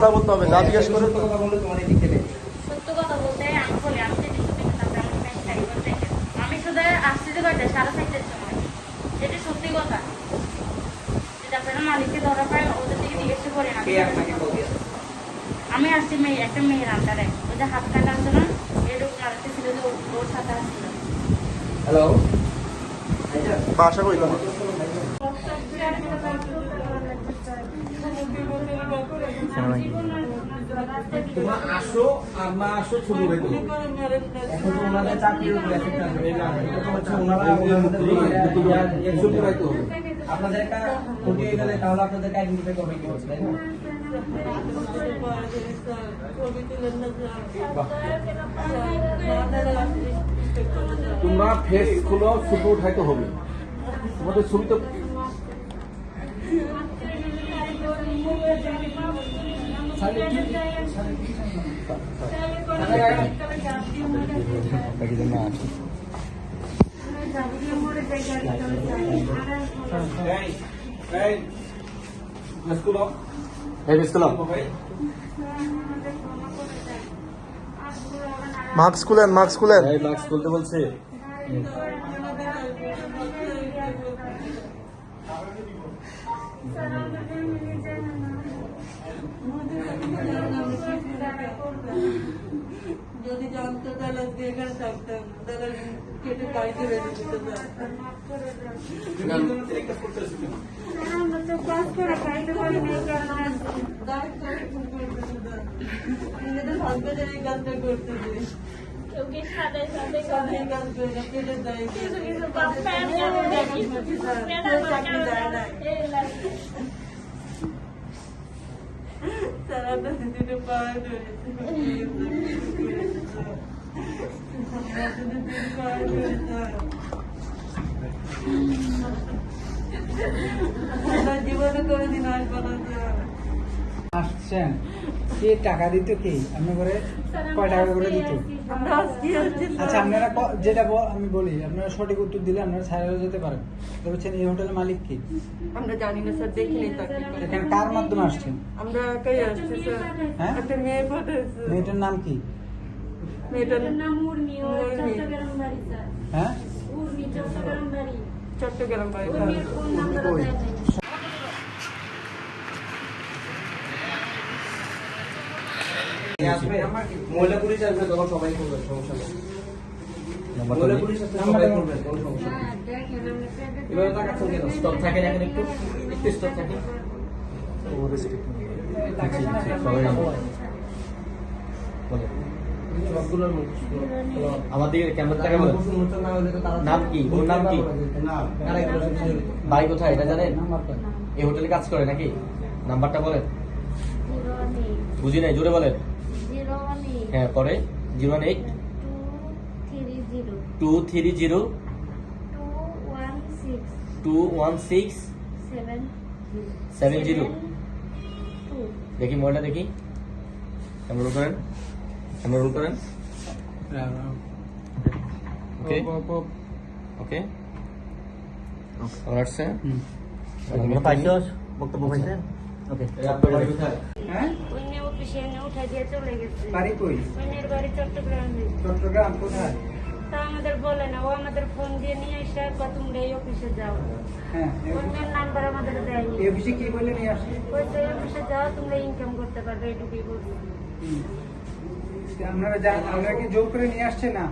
কথা বলতে হবে যা জিজ্ঞেস করে। কথা বললে তোমার এদিকে নেই। সত্য কথা বলতে আমি বলি শুধু আসছি যে কয়টা সাড়ে চারটের সময়। এটা সত্যি কথা যেটা আপনারা মালিককে ধরা পায় ওদের থেকে জিজ্ঞেস করে না আমি আসছি মেয়ে একটা মেয়ের আন্ডারে। ওই যে হাত কাটা আছে না এরকম আরেকটা ছিল যে ওর- সাথে আসছিল। হ্যালো? বাসা কই তোমার আসো আর না আসো ছবি এখন তো ওনাদের চাকরির উপর ওনারা আপনাদের একটা ক্ষতি হয়ে গেলে তাহলে আপনাদেরকে আইডেন্টিফাই করবে কি হচ্ছে তাই না? তোমরা ফেস খুলো ছবি উঠাইতে হবে। তোমাদের ছবি তো মাস্ক খুলেন মাস্ক খুলেন এই মাস্ক খুলতে বলছে তাহলে কেটে গাড়িতে বেঁধে দিতে করতে সাথে কাজ করে না পেটে দেয় চাকরি দেয় না তারা তো দিদিকে পাওয়া জীবনে কোনোদিন আসব না আসছেন। কে টাকা দিত কে? আপনি করে কয় টাকা করে দিত? আমরা আচ্ছা আপনারা যেটা আমি বলি আপনারা সঠিক উত্তর দিলে আপনারা ছাড়াও যেতে পারেন। বলছেন এই হোটেলের মালিক কি? আমরা জানি না স্যার দেখিনি তাকে। এখানে কার মাধ্যমে আসছেন? আমরা একাই আসছি স্যার। হ্যাঁ? একটা মেয়ে পাঠাইছে। মেয়েটার নাম কি? মেয়েটার নাম উর্মি ও চট্টগ্রাম বাড়ি স্যার। হ্যাঁ? উর্মি চট্টগ্রাম বাড়ি চট্টগ্রাম বাড়ি উর্মির ফোন নাম্বার? দেয় আসবে? মহিলা পুলিশ আসবে তখন সবাই করবে সমস্যা নেই। মহিলা পুলিশ আসবে সবাই করবে কোনো সমস্যা নেই। হ্যাঁ, দেখেন আমি পেটে এভাবে তাকাচ্ছেন কেন স্টপ থাকে এখন একটু একটু স্টপ থাকে। সবাই নাম্বার। বলো। দিকে ক্যামেরা থেকে নাম কি? ওর নাম কি? বাড়ি কোথায়? এটা জানেন? এই হোটেলে কাজ করে নাকি? নাম্বারটা বলেন। বুঝি নাই, জোরে বলেন। হ্যাঁ পরে। Zero one eight. Two three zero. Two one six. Seven zero. দেখি মোবাইলটা দেখি। রোল করেন? ক্যামেরা রোল করেন ওকে ওকে আমার আসছে হুম। বক্তব্য পাইছেন ওকে হ্যাঁ অন্য অফিসে এনে উঠাই দিয়ে চলে গেছে বাড়ি কই অন্যের বাড়ি চট্টগ্রামে চট্টগ্রাম কোথায় তা আমাদের বলে না ও আমাদের ফোন দিয়ে নিয়ে এসে কত তোমরা এই অফিসে যাও হ্যাঁ অন্যের নাম্বার আমাদের দেয়নি অফিসে কি বলে নিয়ে আসে বলছে অফিসে যাও তোমরা ইনকাম করতে পারবে এটুকুই বলছে। আপনারা জান আপনারা কি জোর করে নিয়ে আসছে না?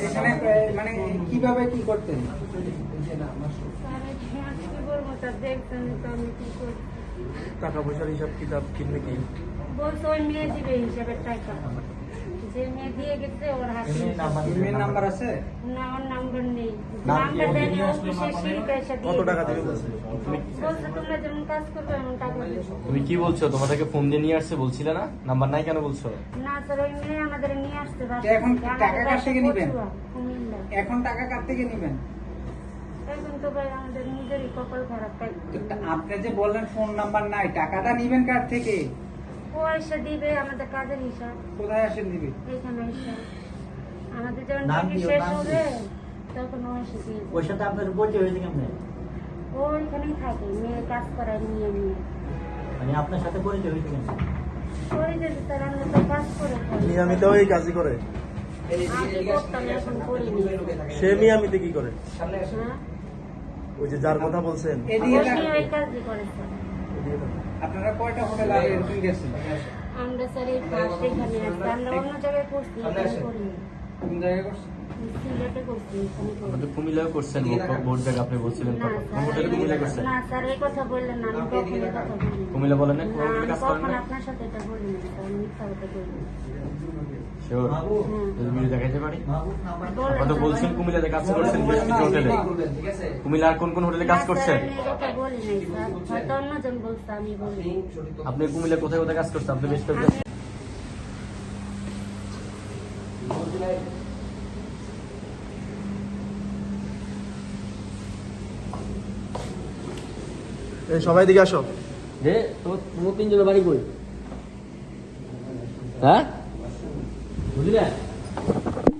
এখানে মানে কীভাবে কি করতেন? যে টাকা পয়সার হিসাব কিতাব কিনবে কি? বলতো ওই মেয়ে দিবে হিসাবের টাকা। যে মেয়ে দিয়ে গেছে ওর হাতে মেয়ের নাম্বার আছে? না ওর নাম্বার নেই। নাম্বার দেয়নি অফিসে শিল্পে এসে কত টাকা দিবে বলছে? বলছে তোমরা যেমন কাজ করবে এমন টাকা তুমি কি বলছো? তোমাদেরকে ফোন দিয়ে নিয়ে আসছে বলছিলে না? নাম্বার নাই কেন বলছো? না স্যার ওই মেয়ে আমাদের নিয়ে আসতে এখন টাকা কার থেকে নিবেন? এখন টাকা কার থেকে নেবেন? তো ভাই আমাদের নিজেরই কপাল খারাপ তাই। তো টা- আপনি যে বললেন ফোন নাম্বার নাই টাকাটা নিবেন কার থেকে? পয়সা দিবে আমাদের কাজের হিসাব। কোথায় আসেন দিবে এইখানে এসে। আমাদের যখন নাম ডিউটি শেষ? হবে তখন ও এসে দিয়ে যাবে। ওর সাথে আপনার পরিচয় হয়েছে কেমনে? ও এখানেই থাকে মেয়ে কাজ করায় নিয়ে নিয়ে। মানে আপনার সাথে পরিচয় হয়েছে? করে যেতে স্যার আমরা তো কাজ করে খাই। মিয়ামিতেও এই কাজই করে। এখন সে মিয়ামিতে কি করে? হ্যাঁ ওই যে যার কথা বলছেন। এদিকে আপনারা কয়টা হোটেল আগে এরকম গেছেন আমরা স্যার এই ফার্স্ট এখানে আমরা অন্য জায়গায় করছি কোন জায়গায় করছেন? করছি আমাদের কুমিল্লাও করছেন ভোট জায়গা আপনি বলছিলেন হোটেলে কুমিল্লা করছেন? না স্যার এই কথা বললেন না আমি কখন কথা বলিনি কুমিল্লা বলেন না কাজ করেন না। আপনার সাথে এটা বলিনি আমি মিথ্যা কথা বলিনি। শিওর যদি ভিডিও দেখাইতে পারি? আপনি বলছেন কুমিল্লাতে কাজ করছেন বেশ কিছু হোটেলে। কুমিল্লা আর কোন কোন হোটেলে কাজ করছেন? আপনি আপনি কুমিল্লা কোথায় কোথায় কাজ করছেন? আপনি বেশ কয়েকটা সবাই দিকে আসো। রে তো তোমার তিনজনের বাড়ি কই? হ্যাঁ? বুঝলি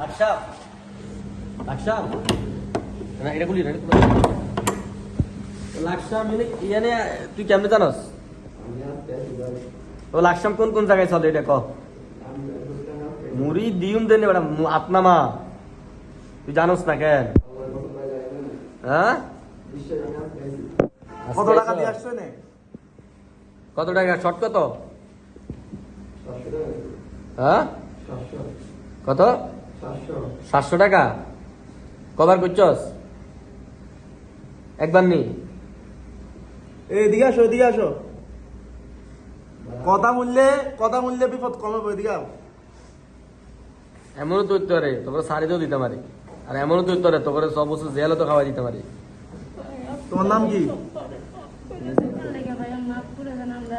লাকসাম লাকসাম না এটা খুলি না এটা খুলি না। লাকসাম মানে ইয়ানে তুই কেমনে জানস? ও লাকসাম কোন কোন জায়গায় চলে এটা ক? মুড়ি দিউম দেন বেটা আপনামা তুই জানোস না কেন? হ্যাঁ? কত টাকা দিয়ে আসছে নে কত টাকা? শর্ট কত? হ্যাঁ? কত? সাতশো টাকা। কবার করছস একবার নি। এদিকে আসো এদিকে আসো। কথা মূল্যে কথা মূল্যে বিপদ কমে এদিকে আও। এমনও তৈরি করে তোকে শাড়িতেও দিতে পারি। আর এমনও তৈরি করে তোকে সব বছর জেলও তো খাওয়া দিতে পারি। তোমার নাম কি লেগে ভাই মাফ করে দেন আমরা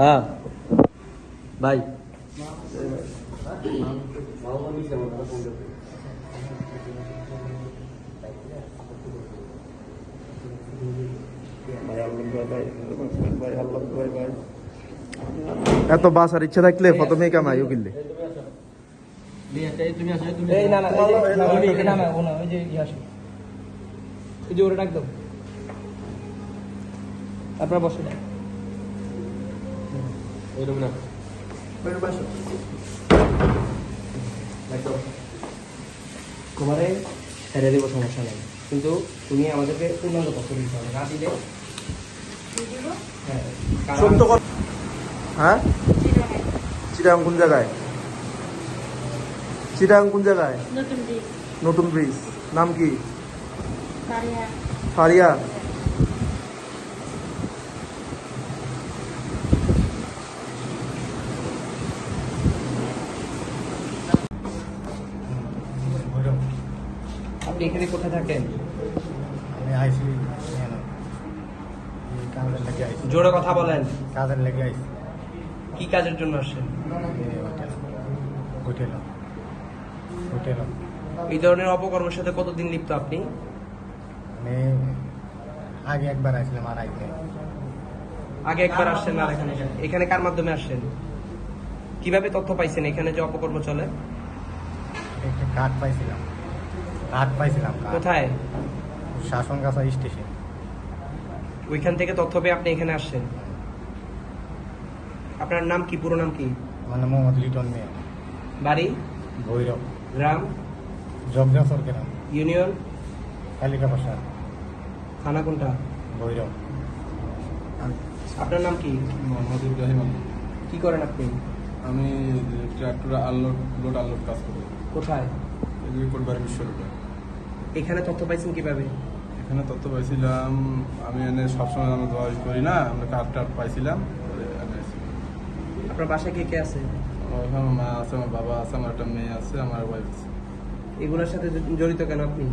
হ্যাঁ। ভাই। এত বাসার ইচ্ছা থাকলে প্রথমে কামাইও কিনলে। তুমি আসো। এই না ওই তোমারে ছেড়ে দেবো সমস্যা নেই কিন্তু তুমি আমাদেরকে পূর্ণাঙ্গ তথ্য দিতে হবে না দিলে হ্যাঁ কারণ- সত্য কথা হ্যাঁ চিটাং কোন জায়গায় চিটাং কোন জায়গায় নতুন ব্রিজ নাম কি ফারিয়া আপনি এখানে কোথায় থাকেন? আমি আইসি কাজের লেগে আইসি। জোরে কথা বলেন। কাজের লেগে আইসি। কি কাজের জন্য আসছেন? হোটেল। হোটেল। এই ধরনের অপকর্মের সাথে কতদিন লিপ্ত আপনি? আমি আগে একবার আইছিলাম আর আইসি আগে একবার আসছেন আর এখানে এখানে কার মাধ্যমে আসছেন? কীভাবে তথ্য পাইছেন? এখানে যে অপকর্ম চলে? একটা কার্ড পাইছিলাম। কার্ড পাইছিলাম কার্ড কোথায়? শাসন গাছা স্টেশন ওইখান থেকে তথ্য পেয়ে আপনি এখানে আসছেন? আপনার নাম কি? পুরো নাম কি? মানে মোহাম্মদ লিটন মেয়ে। বাড়ি? ভৈরব। গ্রাম? জগদাসর গ্রাম ইউনিয়ন? কালিকা প্রসাদ থানা কোনটা? ভৈরব। আপনার নাম কি? মোহাম্মদ ইব্রাহিম আলী। কি করেন আপনি? আমি ট্রাক্টর আনলোড লোড আনলোড কাজ করি। কোথায়? এগুলি পরিবার বিশ্বরূপে এখানে তথ্য পাইছেন কীভাবে? এখানে তথ্য পাইছিলাম আমি এনে সবসময় আমি জয়েস করি না আমরা কার্ড টার্ড পাইছিলাম এনে। আপনার বাসায় কে কে আছে? আমার মা আছে আমার বাবা আছে আমার একটা মেয়ে আছে আমার ওয়াইফ আছে। এগুলোর সাথে জড়িত কেন আপনি?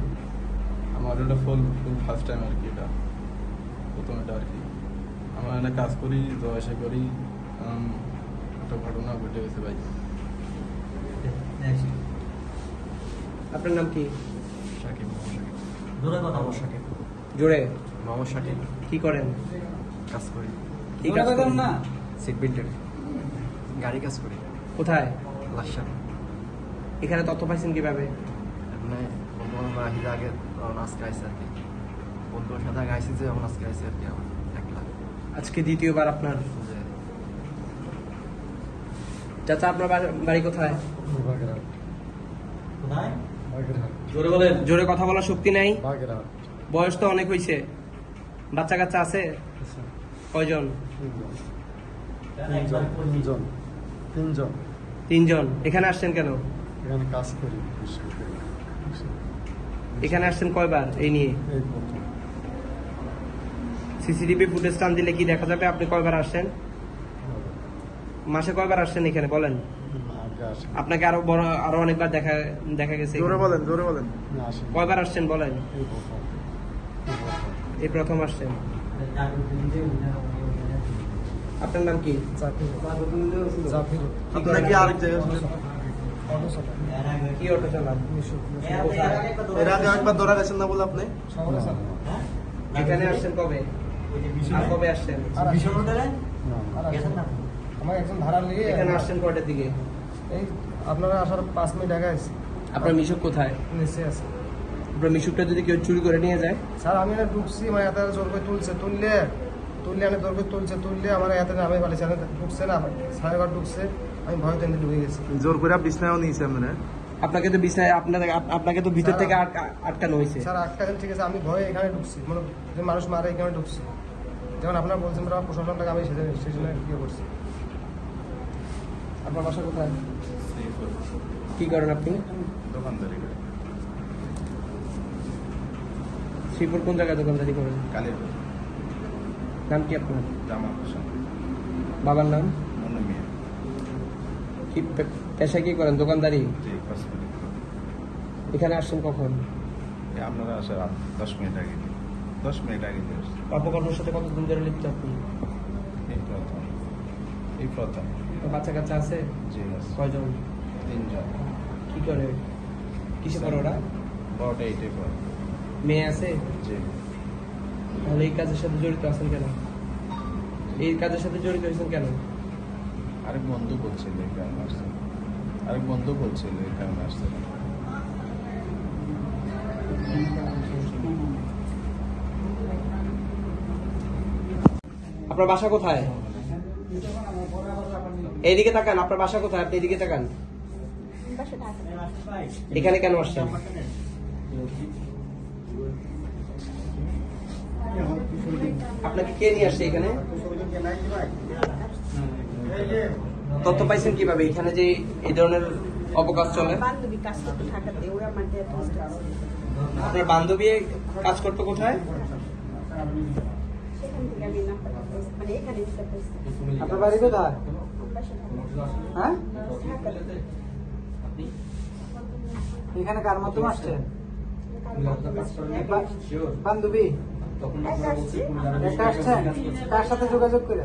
আমার এটা ফুল ফুল ফার্স্ট টাইম আর কি এটা। প্রথম এটা আর কি। আমরা এখানে কাজ করি তো করি একটা ঘটনা ঘটে গেছে ভাই। আপনার নাম কি? জোরে মোহাম্মদ শাকিব কি করেন? কাজ করি। কি কাজ করেন? না। সিট বেল্টের গাড়ি কাজ করি। কোথায়? লাশান এখানে তথ্য পাইছেন কীভাবে? এখানে বন্ধু আহিদা আগে তখন আজকে আইসে আর কি। বন্ধুর সাথে আগে আইসি যে এখন আজকে আইসে আর কি আমার একলা। আজকে দ্বিতীয়বার আপনার? যে চাচা আপনার বাড়ি- কোথায়? বাগেরহাট। জোরে বলেন। জোরে কথা বলার শক্তি নাই। বয়স তো অনেক হয়েছে বাচ্চা কাচ্চা আছে? কয়জন? তিনজন। তিনজন। তিনজন। এখানে আসছেন কেন? এখানে কাজ করি। এখানে আসছেন কয়বার এই নিয়ে? সিসিটিভি ফুটেজ টান দিলে কি দেখা যাবে? আপনি কয়বার আসছেন? মাসে কয়বার আসছেন এখানে? বলেন। আপনাকে আরও বড় আরও অনেকবার দেখা দেখা গেছে জোরে বলেন জোরে বলেন। কয়বার আসছেন বলেন? এই প্রথম। আসছেন। আপনার নাম কি? জাফির জাফির আপনার কি আরেক জায়গায় ছিলেন? কি অটো চালান? এর আগে একবার ধরা গেছেন না বলে আপনি? এখানে আসছেন কবে? আর কবে আসছেন? আমার একজন ভাড়া নিয়ে এখানে আসছেন কয়টার দিকে? এই আপনারা আসার পাঁচ মিনিট আগে আছে আপনার মিশুক কোথায়? নিচে আছে। আপনার মিশুকটা যদি কেউ চুরি করে নিয়ে যায়? স্যার আমি না ঢুকছি মানে এত জোর করে তুলছে তুললে তুললে আমি জোর করে তুলছে তুললে আমার এত আমি পালিয়েছি আমি ঢুকছে না সাড়ে ঘর ঢুকছে আমি ভয় তেমনি ঢুকে গেছি। জোর করে বিছনায়ও নিয়েছে আমরা আপনাকে তো বিছনায় আপনার আপনাকে তো ভিতর থেকে আটকা- আটকানো হয়েছে। স্যার আটটা দিন ঠিক আছে আমি ভয়ে এখানে ঢুকছি মানে যে মানুষ মারে এখানে ঢুকছি। যেমন আপনারা বলছেন প্রশাসনটাকে আমি সেটা স্টেশনে ইয়ে করছি আপনার বাসা কোথায়? কি করেন আপনি? দোকানদারি করে। শ্রীপুর কোন জায়গায় দোকানদারি করেন? কালের নাম কি আপনার? জামা হোসেন। বাবার নাম? মনে মেয়ে। কি পেশা কি করেন? দোকানদারি? এখানে আসছেন কখন? আপনারা আসার দশ মিনিট আগে। দশ মিনিট আগে। অপকর্মের সাথে কতদিন ধরে লিপ্ত আপনি? এই প্রথম। এই প্রথম। বাচ্চা কাচ্চা আছে? আছে। কয়জন? তিনজন। কি করে? কিসে করে ওরা? বড়টা এইটাই পড়ে। মেয়ে আছে? যে তাহলে এই কাজের সাথে জড়িত আছেন কেন? এই কাজের সাথে জড়িত হয়েছেন কেন? আরেক বন্ধু বলছিল এই কারণে আসছে। আরেক বন্ধু বলছিল এই কারণে আসছে। আপনার বাসা কোথায়? এইদিকে তাকান আপনার বাসা কোথায়? আপনি এদিকে তাকান। এখানে কেন আসছেন? আপনাকে কে নিয়ে আসছে এখানে? তথ্য পাইছেন কীভাবে? এখানে যে এই ধরনের অবকাশ চলে? আপনার বান্ধবী কাজ করতো কোথায়? মানে আপনার বাড়ি কোথায়? হ্যাঁ? এখানে কার মাধ্যমে আসছে? বান্ধবী আসছেন কার সাথে যোগাযোগ করে?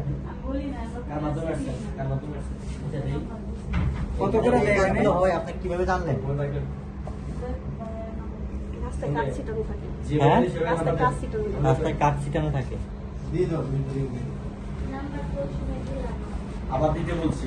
কত করে ছিটানো থাকে। হ্যাঁ? রাস্তায় কাজ ছিটানো থাকে। রাস্তায় ছিটানো আবার দিতে বলছি।